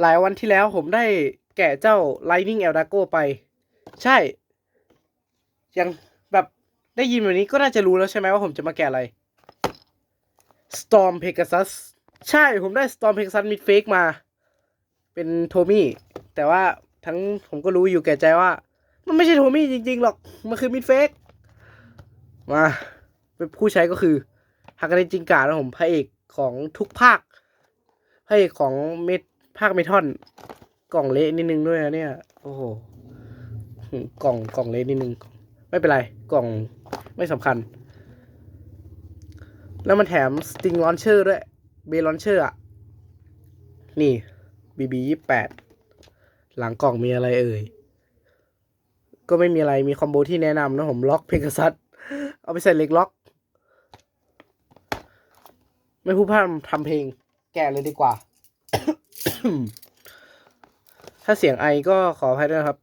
หลายวันที่แล้วผมได้แกะเจ้า Lightning Eldago ไป ใช่ ยังแบบได้ยินแบบนี้ก็น่าจะรู้แล้วใช่ไหมว่าผมจะมาแกะอะไร Storm Pegasus ใช่ผมได้ Storm Pegasus Mid Fake มา เป็นโทมี่ แต่ว่าทั้งผมก็รู้อยู่แก่ใจว่า มันไม่ใช่โทมี่จริงๆหรอก มันคือมิดเฟกมาเป็นผู้ใช้ก็คือฮากาเนจิงกานะผมพระเอกของทุกภาคพระเอกของเมด ภาคเมทัลกล่องเละนิดนึงด้วยนะเนี่ย โอ้โหกล่องกล่องเละนิดนึง ไม่เป็นไร กล่องไม่สำคัญ แล้วมันแถมสติงลอนเชอร์ด้วย เบลอนเชอร์อะ นี่ BB ยี่แปดหลังกล่องมีอะไรเอ่ย ก็ไม่มีอะไรมีคอมโบที่แนะนำนะผมล็อกเพกซัสเอาไปใส่เล็กล็อก ไม่พูดพร่ำทำเพลง แก่เลยดีกว่า ถ้าเสียงไอก็ขออภัยด้วยครับ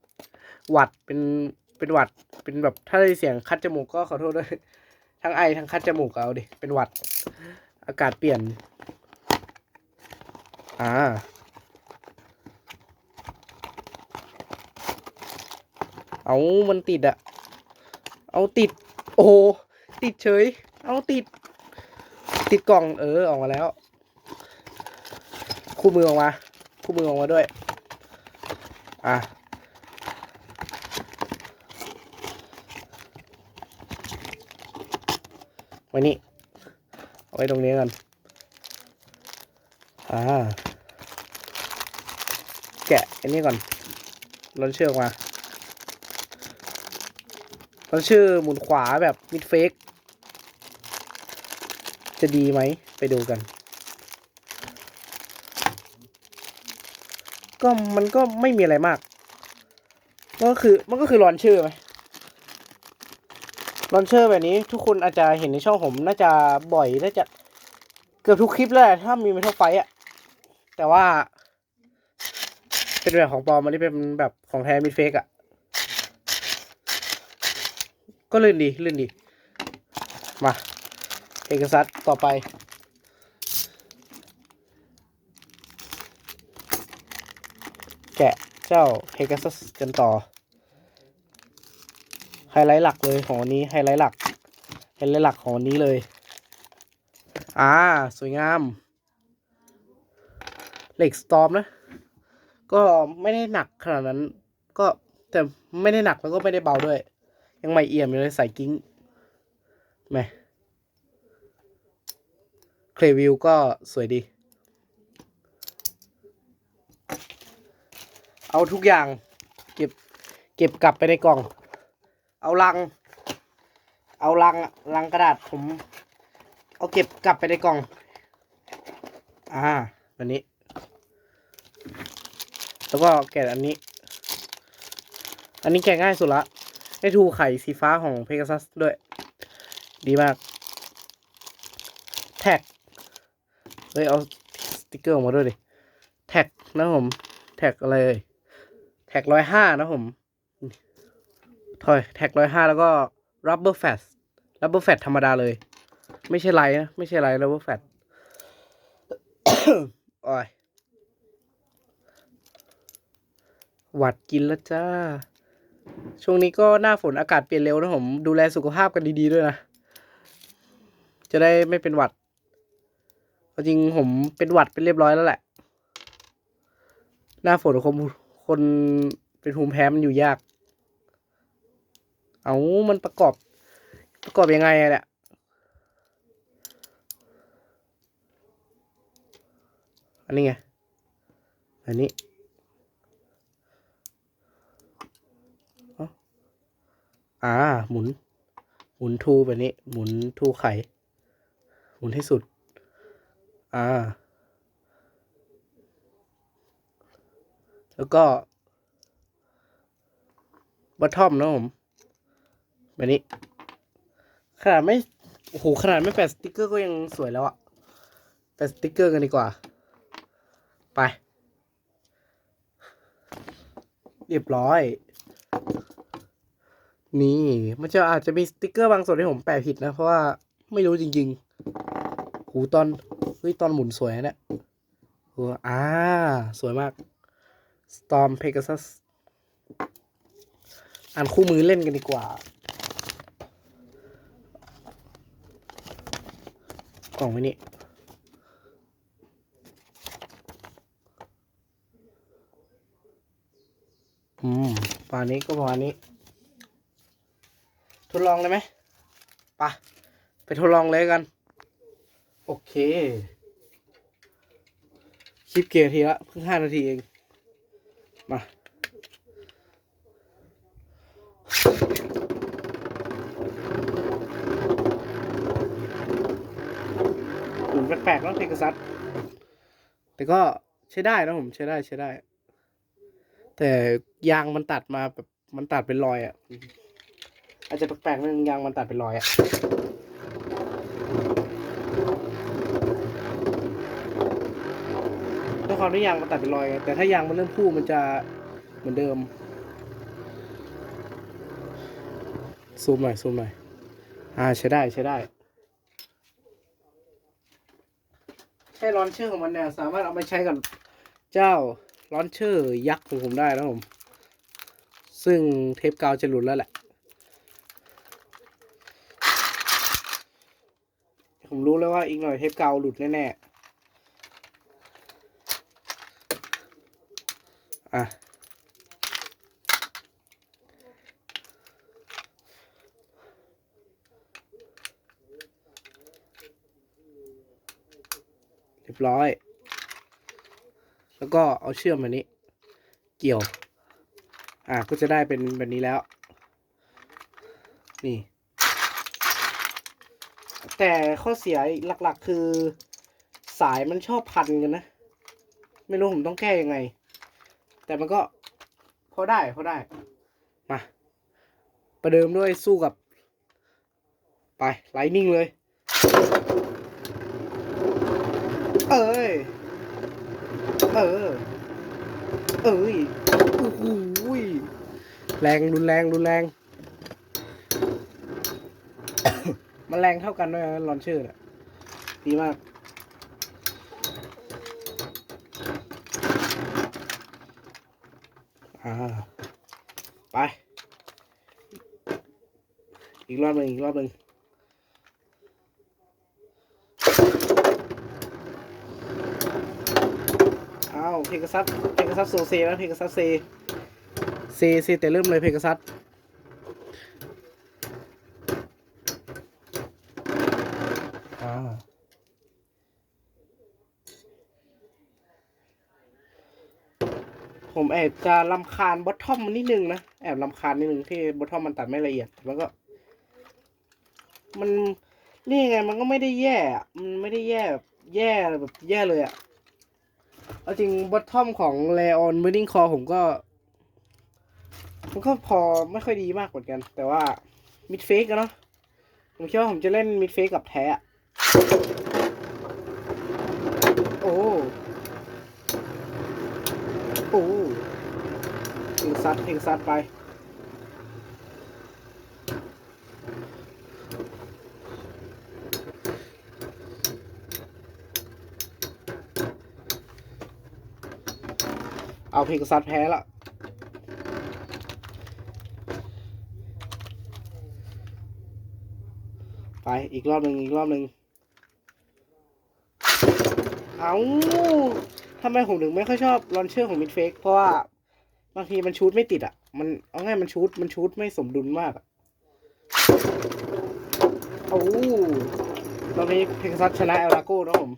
หวัดเป็นเป็นหวัดเป็นแบบถ้าได้เสียงคัดจมูกก็ขอโทษด้วย ทั้งไอทั้งคัดจมูกเอาดิเป็นหวัด อากาศเปลี่ยน อ่าเอามันติดอะเอาติด โอ้ติดเฉย เอาติด ติดกล่องเออออกมาแล้ว คู่มือออกมา คู่มือออกมาด้วย อะไว้นี่เอาไว้ตรงนี้กันอ่าแกะอันนี้ก่อนลอนเชือกมามันชื่อหมุนขวาแบบมิดเฟกจะดีไหมไปดูกัน ก็มันก็ไม่มีอะไรมากมันก็คือมันก็คือลอนเชอร์ไหมลอนเชอร์แบบนี้ทุกคนอาจจะเห็นในช่องผมน่าจะบ่อยน่าจะเกือบทุกคลิปเลยถ้ามีเมทัลไฟอะแต่ว่า เป็นแบบของปลอมมันนี่เป็นแบบของแท้มิดเฟกอะก็ลื่นดีลื่นดี มา เอกสัตต่อไป แกะเจ้าเพก a ซัสกันต่อ ไฮไลท์หลักเลยของวันนี้ไฮไลท์หลักไฮไลท์หลักของวันนี้เลย อ่า สวยงามเหล็กสตอมนะ ก็ไม่ได้หนักขนาดนั้น ก็แต่ไม่ได้หนักแล้วก็ไม่ได้เบาด้วย ยังไม่เอี่ยมอยู่เลยใส่กิ้งแหมเคลวิวก็สวยดี เอาทุกอย่าง เก็บ เก็บกลับไปในกล่อง เอาลัง เอาลังลังกระดาษผม เอาเก็บกลับไปในกล่อง อ่าแบบนี้ แล้วก็แกะอันนี้ อันนี้แกะง่ายสุดละได้ทูไข่สีฟ้าของเพก a ซัสด้วย ดีมาก แท็กเฮ้ยเอาสติกเกอร์ออกมาด้วยดิ แท็กนะผม แท็กอะไรเอ่ย แท็กร้อยห้านะผมถอยแท็กร้อยห้าแล้วก็ rubber fat rubber fat ธรรมดาเลย ไม่ใช่ไรนะ ไม่ใช่ไร rubber fat โอ้ยหวัดกินแล้วจ้า ช่วงนี้ก็หน้าฝนอากาศเปลี่ยนเร็วนะผม ดูแลสุขภาพกันดีๆด้วยนะ จะได้ไม่เป็นหวัด จริงผมเป็นหวัดเป็นเรียบร้อยแล้วแหละ หน้าฝนคน คนเป็นภูมิแพ้มันอยู่ยาก เอามันประกอบ ประกอบยังไงอะเนี่ยอันนี้ไง อันนี้อ่า หมุน หมุนทูแบบนี้ หมุนทูไข่ หมุนให้สุด อ่า แล้วก็บัตทอมนะผมแบบนี้ ขนาดไม่โอ้โหขนาดไม่แปะสติกเกอร์ก็ยังสวยแล้วอะแปะสติกเกอร์กันดีกว่า ไป เรียบร้อย นี่ มันจะอาจจะมีสติกเกอร์บางส่วนที่ผมแปะผิดนะ เพราะว่าไม่รู้จริงๆ หูตอน เฮ้ย ตอนหมุนสวยนะเนี่ยหัวอ่า สวยมาก Storm Pegasus อ่านคู่มือเล่นกันดีกว่า กล่องไว้นี่อืมประมานี้ก็ประมาณนี้ ทดลองเลยไหมไปะไปทดลองเลยกัน โอเค คลิปเกียร์ทีละเพิ่งห้านาทีเอง มา หมุนแปลกๆเนอะเพกซัสแต่ก็ใช้ได้นะผมใช้ได้ใช้ได้ แต่ยางมันตัดมาแบบมันตัดเป็นรอยอะ่ะ อาจจะแปลกๆนิดนึงยางมันตัดเป็นรอยอะ่ะ ด้วย ความที่ยางมันตัดเป็นรอยไงแต่ถ้ายางมันเริ่มพูมันจะเหมือนเดิม ซูมหน่อยซูมหน่อยอ่าใช้ได้ใช้ได้ใช้ลอนเชอร์ของมันเนี่ยสามารถเอาไปใช้กับเจ้าลอนเชอร์ยักษ์ของผมได้นะผม ซึ่งเทปกาวจะหลุดแล้วแหละ ผมรู้แล้วว่าอีกหน่อยเทปกาวหลุดแน่ๆ อะเรียบร้อย แล้วก็เอาเชื่อมอันนี้ เกี่ยว อะก็จะได้เป็นแบบนี้แล้ว นี่ แต่ข้อเสียหลักๆคือสายมันชอบพันกันนะ ไม่รู้ผมต้องแก้ยังไง แต่มันก็พอได้พอได้ มา ประเดิมด้วยสู้กับ ไปไลนิ่งเลย เอ้ย เออ เอ้ยโอ้โหยแรงรุนแรงรุนแรง มันแรงเท่ากันด้วยนะลอนเชอร์น่ะดีมาก อ่าไป อีกรอบหนึ่งอีกรอบหนึ่งอ้าวเพกซัสเพกซัสโซเซแล้วเพกซัสเซเซเซแต่เริ่มเลยเพกซัส ผมแอบจะลำคาญบอททอมมันนิดนึงนะ แอบลำคาญนิดนึงที่บอททอมมันตัดไม่ละเอียดมันก็ มันนี่ไงมันก็ไม่ได้แย่มันไม่ได้แย่แย่แบบแย่เลยอะเอาจริงบอททอมของเลออนเว d ดิ้งคอผมก็มันก็พอไม่ค่อยดีมากเหมือนกัน แต่ว่ามิดเฟกเนาะผมคิดว่าผมจะเล่นมิดเฟกกับแท้อะโอ้ โอ้เพลงซัดเพลงซัดไปเอาเพลงซัดแพ้ละไปอีกรอบหนึ่งอีกรอบหนึ่งเอา ทำไมผมถึงไม่ค่อยชอบลอนเชอร์ของมิดเฟกเพราะว่าบางทีมันชูดไม่ติดอะ มันเอาง่ายมันชูดมันชูดไม่สมดุลมากอะโอ้ตอนนี้เพลงซัดชนะเอลาโก้นะผม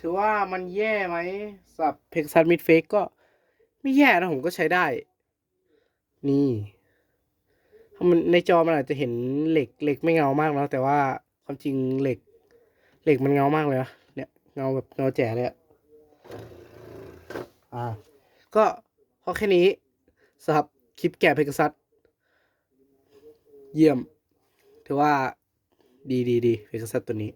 ถือว่ามันแย่ไหมสับเพ็กซันมิดเฟกก็ไม่แย่นะผมก็ใช้ได้ นี่ถ้ามันในจอมันอาจจะเห็นเหล็กเหล็กไม่เงามากแล้วแต่ว่าความจริงเหล็ก เหล็กมันเงามากเลยนะเนี่ยเงาแบบเงาแจ๋เลยอะอ่า ก็พอแค่นี้สำหรับคลิปแกะเพกซัสเยี่ยม ถือว่าดีดีดีเพกซัสตัวนี้